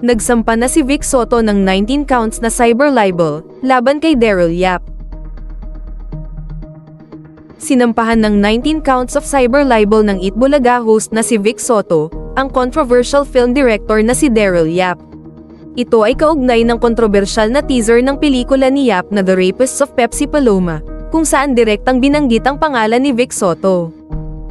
Nagsampa na si Vic Soto ng 19 counts na cyber libel laban kay Daryl Yap. Sinampahan ng 19 counts of cyber libel ng Itbulaga host na si Vic Soto, ang controversial film director na si Daryl Yap. Ito ay kaugnay ng kontrobersyal na teaser ng pelikula ni Yap na The Rapists of Pepsi Paloma, kung saan direktang binanggit ang pangalan ni Vic Soto.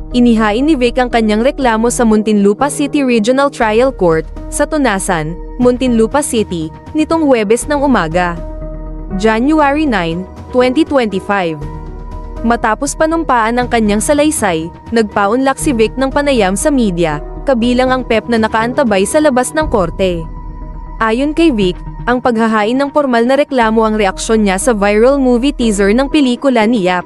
Inihain ni Vic ang kanyang reklamo sa Muntinlupa City Regional Trial Court, sa Tunasan, Muntinlupa City, nitong Huwebes ng umaga. January 9, 2025. Matapos panumpaan ang kanyang salaysay, nagpaunlak si Vic ng panayam sa media, kabilang ang pep na nakaantabay sa labas ng korte. Ayon kay Vic, ang paghahain ng formal na reklamo ang reaksyon niya sa viral movie teaser ng pelikula ni Yap.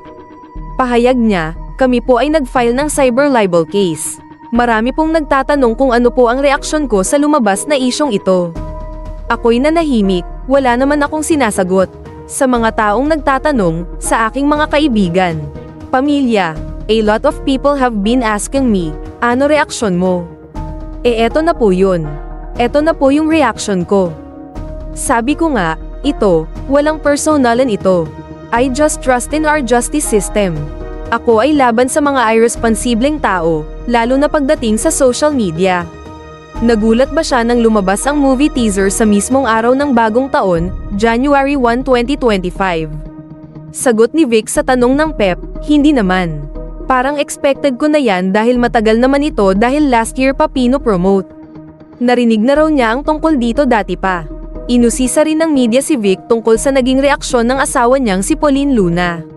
Pahayag niya, kami po ay nag-file ng cyber libel case. Marami pong nagtatanong kung ano po ang reaksyon ko sa lumabas na isyong ito. Ako'y nanahimik, wala naman akong sinasagot. Sa mga taong nagtatanong, sa aking mga kaibigan, pamilya, a lot of people have been asking me, ano reaksyon mo? E eto na po yun. Eto na po yung reaction ko. Sabi ko nga, ito, walang personalan ito. I just trust in our justice system. Ako ay laban sa mga irresponsibleng tao, lalo na pagdating sa social media. Nagulat ba siya nang lumabas ang movie teaser sa mismong araw ng bagong taon, January 1, 2025? Sagot ni Vic sa tanong ng Pep, hindi naman. Parang expected ko na yan dahil matagal naman ito dahil last year pa pino-promote. Narinig na raw niya ang tungkol dito dati pa. Inusisa rin ng media si Vic tungkol sa naging reaksyon ng asawa niyang si Pauline Luna.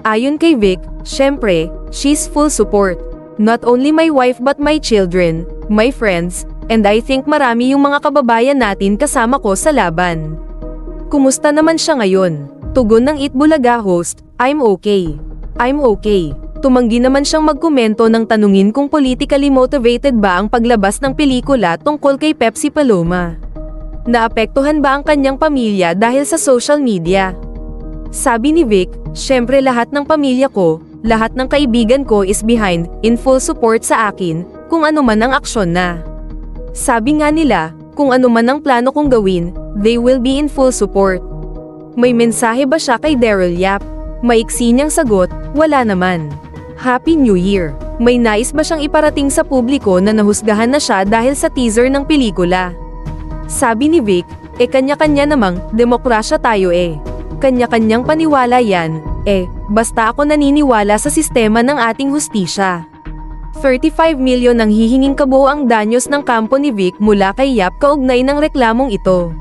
Ayon kay Vic, syempre, she's full support. Not only my wife but my children, my friends, and I think marami yung mga kababayan natin kasama ko sa laban. Kumusta naman siya ngayon? Tugon ng Itbulaga host, I'm okay. I'm okay. Tumanggi naman siyang magkomento ng tanungin kung politically motivated ba ang paglabas ng pelikula tungkol kay Pepsi Paloma. Naapektuhan ba ang kanyang pamilya dahil sa social media? Sabi ni Vic, syempre lahat ng pamilya ko, lahat ng kaibigan ko is behind, in full support sa akin, kung ano man ang aksyon na. Sabi nga nila, kung ano man ang plano kong gawin, they will be in full support. May mensahe ba siya kay Daryl Yap? Maiksi niyang sagot, wala naman. Happy New Year! May nais ba siyang iparating sa publiko na nahusgahan na siya dahil sa teaser ng pelikula? Sabi ni Vic, e kanya-kanya namang, demokrasya tayo eh. Kanya-kanyang paniwala yan, eh, basta ako naniniwala sa sistema ng ating hustisya. 35 milyon ang hihinging kabuoang danyos ng kampo ni Vic mula kay Yap kaugnay ng reklamong ito.